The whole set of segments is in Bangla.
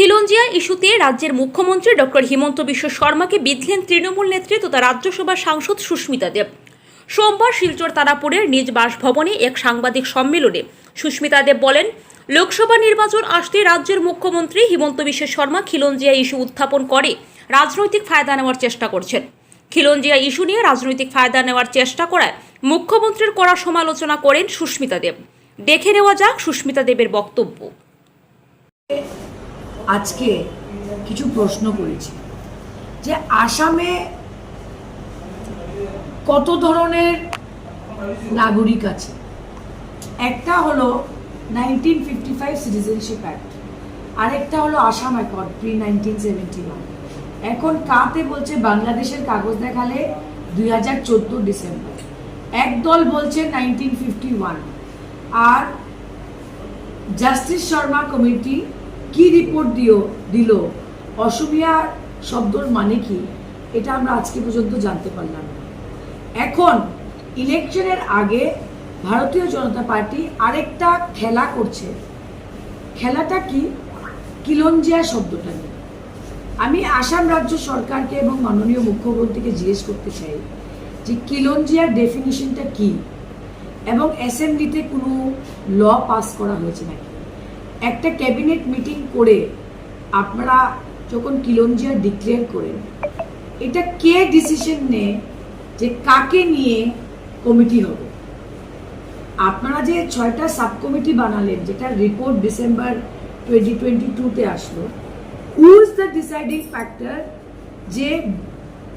খিলঞ্জিয়া ইস্যুতে রাজ্যের মুখ্যমন্ত্রী ডক্টর হিমন্ত বিশ্ব শর্মাকে বিধলেন তৃণমূল নেত্রী তথা রাজ্যসভার সাংসদ সুস্মিতা দেব। সোমবার শিলচর তারাপুরের নিজ বাসভবনে এক সাংবাদিক সম্মেলনে সুস্মিতা দেব বলেন, লোকসভা নির্বাচন আসতে রাজ্যের মুখ্যমন্ত্রী হিমন্ত বিশ্ব শর্মা খিলঞ্জিয়া ইস্যু উত্থাপন করে রাজনৈতিক ফায়দা নেওয়ার চেষ্টা করছেন। খিলঞ্জিয়া ইস্যু নিয়ে রাজনৈতিক ফায়দা নেওয়ার চেষ্টা করায় মুখ্যমন্ত্রীর কড়া সমালোচনা করেন সুস্মিতা দেব। দেখে নেওয়া যাক সুস্মিতা দেবের বক্তব্য। আজকে কিছু প্রশ্ন করেছি। যে আসামে কত ধরনের নাগরিক আছে? একটা হলো nineteen fifty five citizenship act আরেকটা হলো Assam accord pre nineteen seventy one এখন কাতে বলছে বাংলাদেশের কাগজ দেখালে দুই হাজার চোদ্দ ডিসেম্বর। এক দল বলছে নাইনটিন ফিফটি ওয়ান আর জাস্টিস শর্মা কমিটি কি রিপোর্ট দিও, দিল? অসমিয়া শব্দর মানে কি? এটা আমরা আজকে পর্যন্ত জানতে পারলাম না। এখন, ইলেকশনের আগে ভারতীয় জনতা পার্টি আরেকটা খেলা করছে। খেলাটা কি? কিলঞ্জিয়া শব্দটা নিয়ে। আমি আসাম রাজ্য সরকারকে এবং মাননীয় মুখ্যমন্ত্রীকে জিজ্ঞেস করতে চাই যে কিলঞ্জিয়ার ডেফিনিশনটা কি? এবং অ্যাসেম্বলিতে কোনো ল পাস করা হয়েছে নাকি? একটা ক্যাবিনেট মিটিং করে আপনারা যখন কিলঞ্জিয়া ডিক্লেয়ার করেন, এটা কে ডিসিশন নেয় যে কাকে নিয়ে কমিটি হবে? আপনারা যে ছয়টা সাব কমিটি বানালেন, যেটা রিপোর্ট ডিসেম্বর টোয়েন্টি টোয়েন্টি টুতে আসলো হুজ দ্য ডিসাইডিং ফ্যাক্টর যে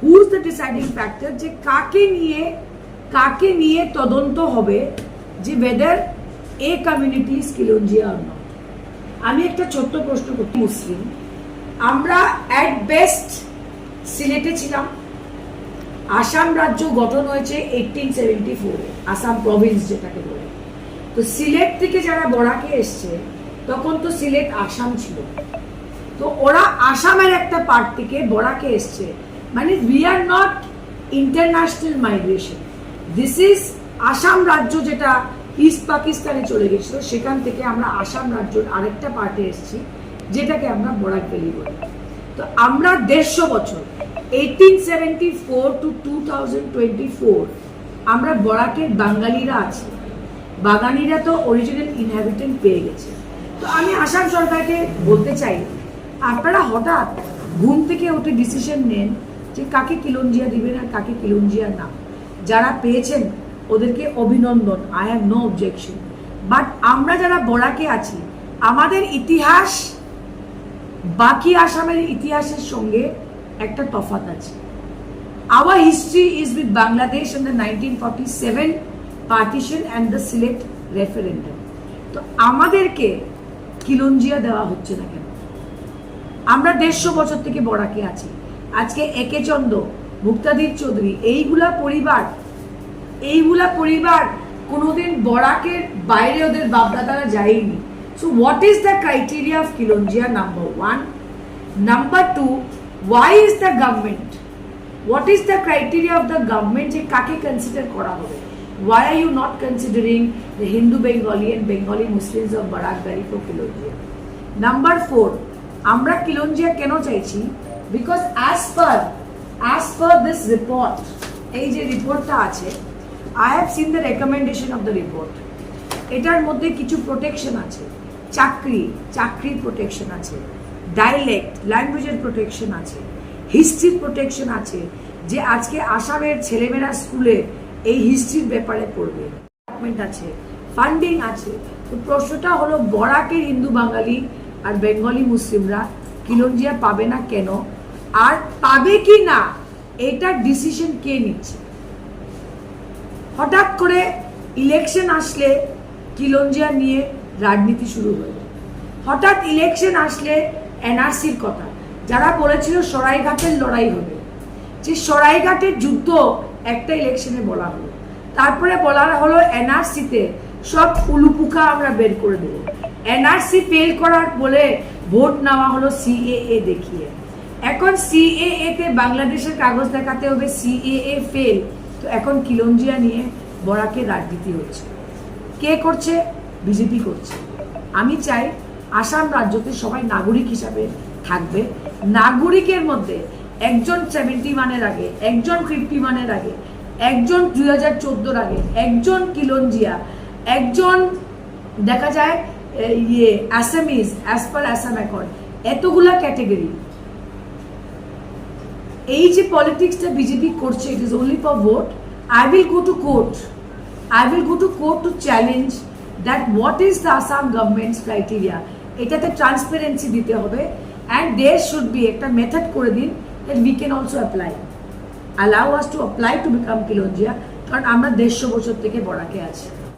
হুজ দ্য ডিসাইডিং ফ্যাক্টর যে কাকে নিয়ে কাকে নিয়ে তদন্ত হবে? যে whether a community is Khilonjia or not আমি একটা ছোট্ট প্রশ্ন করছি, মুসলিম। আমরা অ্যাট বেস্ট সিলেটে ছিলাম। আসাম রাজ্য গঠন হয়েছে এইটিন সেভেন্টি ফোরে আসাম প্রভিন্স যেটাকে বলে। তো সিলেট থেকে যারা বরাকে এসছে, তখন তো সিলেট আসাম ছিল। তো ওরা আসামের একটা পার্ট থেকে বরাকে এসছে। মানে we are not international migration this is Assam রাজ্য যেটা ইস্ট পাকিস্তানে চলে গেছিল, সেখান থেকে আমরা আসাম রাজ্যের আরেকটা পার্টে এসেছি, যেটাকে আমরা বরাক ভ্যালি বলি। তো আমরা দেড়শো বছর eighteen seventy four to two thousand twenty four আমরা বরাকের বাঙালিরা আছি। বাগানিরা তো অরিজিনাল ইনহ্যাবিটেন্ট পেয়ে গেছে। তো আমি আসাম সরকারকে বলতে চাই, আপনারা হঠাৎ ঘুম থেকে উঠে ডিসিশন নেন যে কাকে কিলঞ্জিয়া দিবেন আর কাকে কিলঞ্জিয়া না? যারা পেয়েছেন ওদেরকে অভিনন্দন I have no objection but আমরা যারা বরাকে আছি, আমাদের ইতিহাস, বাকি আসামের ইতিহাসের সঙ্গে একটা তফাত আছে। Our history is with Bangladesh in the nineteen forty seven partition and the Sylhet referendum তো আমাদেরকে কিলঞ্জিয়া দেওয়া হচ্ছে না কেন? আমরা দেড়শো বছর থেকে বড়াকে আছি। আজকে একে চন্দ্র, মুক্তাদির চৌধুরী, এইগুলা পরিবার এইগুলা পরিবার কোনোদিন বরাকের বাইরে ওদের বাপদাদারা যায়নি। So what is the criteria of কিলঞ্জিয়া number one number two why is the government what is the criteria of the government যে কাকে কনসিডার করা হবে? Why are you not considering the Hindu Bengali and Bengali Muslims of Barak valley for কিলঞ্জিয়া number four আমরা কিলঞ্জিয়া কেন চাইছি? Because as per as per this report এই যে রিপোর্টটা আছে I have seen the recommendation of the report এটার মধ্যে কিছু প্রোটেকশন আছে। চাকরি, চাকরির প্রোটেকশন আছে। ডাইলেক্ট ল্যাঙ্গুয়েজের প্রোটেকশন আছে। হিস্ট্রির প্রোটেকশন আছে যে আজকে আসামের ছেলেমেয়েরা স্কুলে এই হিস্ট্রির ব্যাপারে পড়বে। ডিপার্টমেন্ট আছে ফান্ডিং আছে। তো প্রশ্নটা হলো, বরাকের হিন্দু বাঙালি আর বেঙ্গলি মুসলিমরা কিলঞ্জিয়া পাবে না কেন? আর পাবে কি না? এটার ডিসিশন কে নিচ্ছে? হঠাৎ করে ইলেকশন আসলে কিলঞ্জিয়া নিয়ে রাজনীতি শুরু হয়ে। হঠাৎ ইলেকশন আসলে এনআরসির কথা। যারা বলেছিল সরাইঘাটের লড়াই হবে। যে সরাইঘাটের যুদ্ধ একটা ইলেকশনে বলা হলো। তারপরে বলা হলো এনআরসিতে সব উলুপুকা আমরা বের করে দেবো। এনআরসি ফেল করার বলে ভোট নেওয়া হলো সিএএ দেখিয়ে। এখন সিএএ তে বাংলাদেশের কাগজ দেখাতে হবে। সিএএ ফেল তো এখন কিলঞ্জিয়া নিয়ে বরাকে রাজনীতি হচ্ছে। কে করছে? বিজেপি করছে। আমি চাই আসাম রাজ্যতে সবাই নাগরিক হিসাবে থাকবে। নাগরিকের মধ্যে একজন সেভেন্টি ওয়ানের আগে, একজন ফিফটি ওয়ানের আগে, একজন দুই হাজার চোদ্দোর আগে, একজন কিলঞ্জিয়া, একজন দেখা যায় ইয়ে Assamese as per Assam accord এতগুলা ক্যাটেগরি এই যে পলিটিক্সটা বিজেপি করছে it is only for vote I will go to court I will go to court to challenge that what is the Assam government's criteria এটাতে ট্রান্সপারেন্সি দিতে হবে অ্যান্ড দের শুড বি একটা মেথড করে দিন that we can also apply allow us to apply to become কিলঞ্জিয়া কারণ আমরা দেড়শো বছর থেকে বড়াকে আছি।